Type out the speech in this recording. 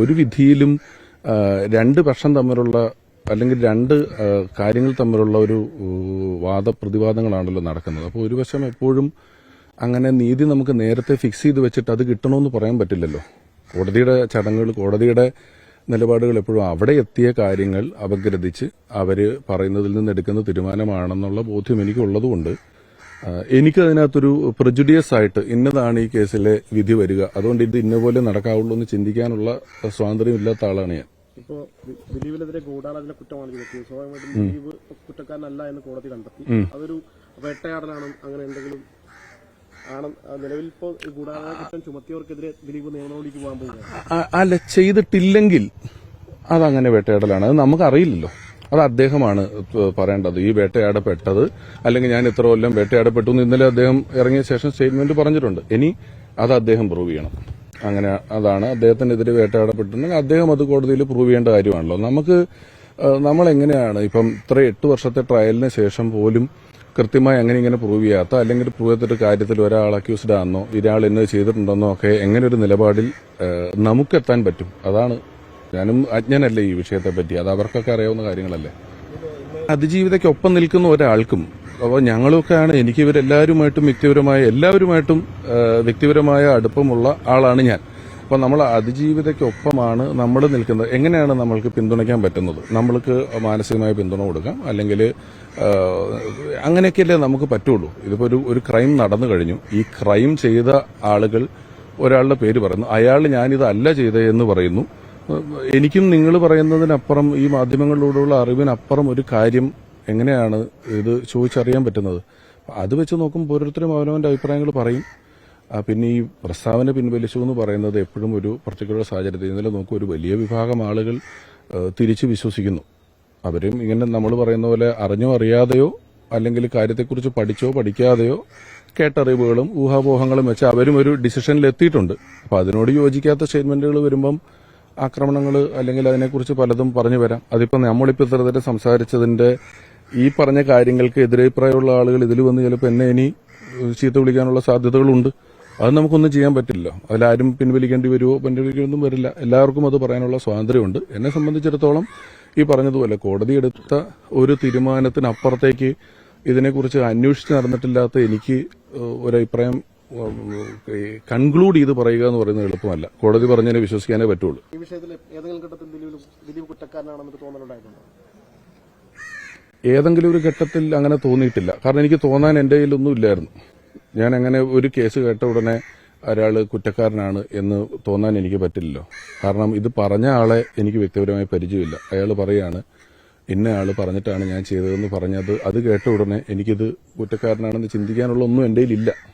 ഒരു വിധിയിലും രണ്ട് പക്ഷം തമ്മിലുള്ള അല്ലെങ്കിൽ രണ്ട് കാര്യങ്ങൾ തമ്മിലുള്ള ഒരു വാദപ്രതിവാദങ്ങളാണല്ലോ നടക്കുന്നത്. അപ്പോൾ ഒരു വശം എപ്പോഴും അങ്ങനെ നീതി നമുക്ക് നേരത്തെ ഫിക്സ് ചെയ്ത് വെച്ചിട്ട് അത് കിട്ടണമെന്ന് പറയാൻ പറ്റില്ലല്ലോ. കോടതിയുടെ ചടങ്ങുകൾ കോടതിയുടെ നിലപാടുകൾ എപ്പോഴും അവിടെ എത്തിയ കാര്യങ്ങൾ അപഗ്രഥിച്ച് അവർ പറയുന്നതിൽ നിന്ന് എടുക്കുന്ന തീരുമാനമാണെന്നുള്ള ബോധ്യം എനിക്കുള്ളതുകൊണ്ട് എനിക്ക് അതിനകത്തൊരു പ്രജുഡിയസ് ആയിട്ട് ഇന്നതാണ് ഈ കേസിലെ വിധി വരിക. അതുകൊണ്ട് ഇത് ഇന്ന പോലെ നടക്കാവുള്ളൂ എന്ന് ചിന്തിക്കാനുള്ള സ്വാതന്ത്ര്യം ഇല്ലാത്ത ആളാണ് ഞാൻ. ഇപ്പോ ദിലീപിനെതിരെ ഗൂഢാലോചന കുറ്റമാണ് ചെയ്തത് സ്വാഭാവികമായിട്ടും ദിലീപ് കുറ്റക്കാരനല്ല എന്ന് കോടതി കണ്ടെത്തി. അതൊരു വേട്ടയാടലാണ്? അങ്ങനെ എന്തെങ്കിലും നിലവിൽ ഇപ്പോൾ ഗൂഢാലോചന കുറ്റം ചുമത്തിയവർക്കെതിരെ ദിലീപ് നിയമനോടിക്ക് പോകാൻ ആ- അല്ല ചെയ്തിട്ടില്ലെങ്കിൽ അതങ്ങനെ വേട്ടയാടലാണ്. അത് നമുക്കറിയില്ലല്ലോ. അത് അദ്ദേഹമാണ് പറയേണ്ടത്. ഈ വേട്ടയാടപ്പെട്ടത് അല്ലെങ്കിൽ ഞാൻ ഇത്ര കൊല്ലം വേട്ടയാടപ്പെട്ടു എന്ന് ഇന്നലെ അദ്ദേഹം ഇറങ്ങിയ ശേഷം സ്റ്റേറ്റ്മെന്റ് പറഞ്ഞിട്ടുണ്ട്. ഇനി അത് അദ്ദേഹം പ്രൂവ് ചെയ്യണം. അങ്ങനെ അതാണ് അദ്ദേഹത്തിനെതിരെ വേട്ടയാടപ്പെട്ടിട്ടുണ്ടെങ്കിൽ അദ്ദേഹം അത് കോടതിയിൽ പ്രൂവ് ചെയ്യേണ്ട കാര്യമാണല്ലോ. നമുക്ക് നമ്മൾ എങ്ങനെയാണ് ഇപ്പം ഇത്ര എട്ട് വർഷത്തെ ട്രയലിന് ശേഷം പോലും കൃത്യമായി അങ്ങനെ ഇങ്ങനെ പ്രൂവ് ചെയ്യാത്ത അല്ലെങ്കിൽ പ്രൂവ് ചെയ്തിട്ട് കാര്യത്തിൽ ഒരാൾ അക്യൂസ്ഡ് ആണെന്നോ ഇയാൾ എന്നത് ചെയ്തിട്ടുണ്ടെന്നോ ഒക്കെ എങ്ങനെ ഒരു നിലപാടിൽ നമുക്കെത്താൻ പറ്റും. അതാണ് ഞാനും അജ്ഞനല്ലേ ഈ വിഷയത്തെ പറ്റി അത് അവർക്കൊക്കെ അറിയാവുന്ന കാര്യങ്ങളല്ലേ? അതിജീവിതയ്ക്കൊപ്പം നിൽക്കുന്ന ഒരാൾക്കും അപ്പോൾ ഞങ്ങളൊക്കെയാണ് എനിക്ക് ഇവരെല്ലാവരുമായിട്ടും വ്യക്തിപരമായ എല്ലാവരുമായിട്ടും വ്യക്തിപരമായ അടുപ്പമുള്ള ആളാണ് ഞാൻ. അപ്പോൾ നമ്മൾ അതിജീവിതയ്ക്കൊപ്പമാണ് നമ്മൾ നിൽക്കുന്നത്. എങ്ങനെയാണ് നമ്മൾക്ക് പിന്തുണയ്ക്കാൻ പറ്റുന്നത്? നമ്മൾക്ക് മാനസികമായ പിന്തുണ കൊടുക്കാം. അല്ലെങ്കിൽ അങ്ങനെയൊക്കെയല്ലേ നമുക്ക് പറ്റുള്ളൂ. ഇതിപ്പോൾ ഒരു ഒരു ക്രൈം നടന്നു കഴിഞ്ഞു. ഈ ക്രൈം ചെയ്ത ആളുകൾ ഒരാളുടെ പേര് പറയുന്നു. അയാൾ ഞാനിതല്ല ചെയ്തതെന്ന് പറയുന്നു. എനിക്കും നിങ്ങൾ പറയുന്നതിനപ്പുറം ഈ മാധ്യമങ്ങളിലൂടെയുള്ള അറിവിനപ്പുറം ഒരു കാര്യം എങ്ങനെയാണ് ഇത് ചോദിച്ചറിയാൻ പറ്റുന്നത്? അത് വെച്ച് നോക്കുമ്പോൾ ഓരോരുത്തരും അവനവന്റെ അഭിപ്രായങ്ങൾ പറയും. പിന്നെ ഈ പ്രസ്താവന പിൻവലിച്ചു എന്ന് പറയുന്നത് എപ്പോഴും ഒരു പർട്ടിക്കുലർ സാഹചര്യത്തിൽ ഇന്നലെ നോക്കും ഒരു വലിയ വിഭാഗം ആളുകൾ തിരിച്ചു വിശ്വസിക്കുന്നു. അവരും ഇങ്ങനെ നമ്മൾ പറയുന്ന പോലെ അറിഞ്ഞോ അറിയാതെയോ അല്ലെങ്കിൽ കാര്യത്തെക്കുറിച്ച് പഠിച്ചോ പഠിക്കാതെയോ കേട്ടറിവുകളും ഊഹാപോഹങ്ങളും വെച്ച് അവരും ഒരു ഡിസിഷനിൽ എത്തിയിട്ടുണ്ട്. അപ്പൊ അതിനോട് യോജിക്കാത്ത സ്റ്റേറ്റ്മെന്റുകൾ വരുമ്പം ആക്രമണങ്ങൾ അല്ലെങ്കിൽ അതിനെക്കുറിച്ച് പലതും പറഞ്ഞു വരാം. അതിപ്പോ നമ്മളിപ്പോൾ ഇത്തരത്തിൽ സംസാരിച്ചതിന്റെ ഈ പറഞ്ഞ കാര്യങ്ങൾക്ക് എതിരഭിപ്രായമുള്ള ആളുകൾ ഇതിൽ വന്ന് ചിലപ്പോൾ എന്നെ ഇനി ചീത്ത വിളിക്കാനുള്ള സാധ്യതകളുണ്ട്. അത് നമുക്കൊന്നും ചെയ്യാൻ പറ്റില്ല. അതിലാരും പിൻവലിക്കേണ്ടി വരുമോ പിൻവലിക്കൊന്നും വരില്ല. എല്ലാവർക്കും അത് പറയാനുള്ള സ്വാതന്ത്ര്യമുണ്ട്. എന്നെ സംബന്ധിച്ചിടത്തോളം ഈ പറഞ്ഞതുപോലെ കോടതി എടുത്ത ഒരു തീരുമാനത്തിനപ്പുറത്തേക്ക് ഇതിനെക്കുറിച്ച് അന്വേഷിച്ച് നടന്നിട്ടില്ലാത്ത എനിക്ക് ഒരു അഭിപ്രായം കൺക്ലൂഡ് ചെയ്ത് പറയുക എന്ന് പറയുന്നത് എളുപ്പമല്ല. കോടതി പറഞ്ഞതിനെ വിശ്വസിക്കാനേ പറ്റുള്ളൂ. ഈ വിഷയത്തിൽ ഏതെങ്കിലും ഘട്ടത്തിൽ ദിലീപ് കുറ്റക്കാരനാണെന്ന് തോന്നലുണ്ടായിട്ടുണ്ടോ ഏതെങ്കിലും ഒരു ഘട്ടത്തിൽ അങ്ങനെ തോന്നിയിട്ടില്ല. കാരണം എനിക്ക് തോന്നാൻ എന്റെ കയ്യിലൊന്നും ഇല്ലായിരുന്നു. ഞാൻ അങ്ങനെ ഒരു കേസ് കേട്ട ഉടനെ ഒരാൾ കുറ്റക്കാരനാണ് എന്ന് തോന്നാൻ എനിക്ക് പറ്റില്ലല്ലോ. കാരണം ഇത് പറഞ്ഞ ആളെ എനിക്ക് വ്യക്തിപരമായി പരിചയമില്ല. അയാൾ പറയാണ് ഇന്ന ആൾ പറഞ്ഞിട്ടാണ് ഞാൻ ചെയ്തതെന്ന് പറഞ്ഞത്. അത് കേട്ട ഉടനെ എനിക്കിത് കുറ്റക്കാരനാണെന്ന് ചിന്തിക്കാനുള്ള ഒന്നും എന്റെ കയ്യിലില്ല.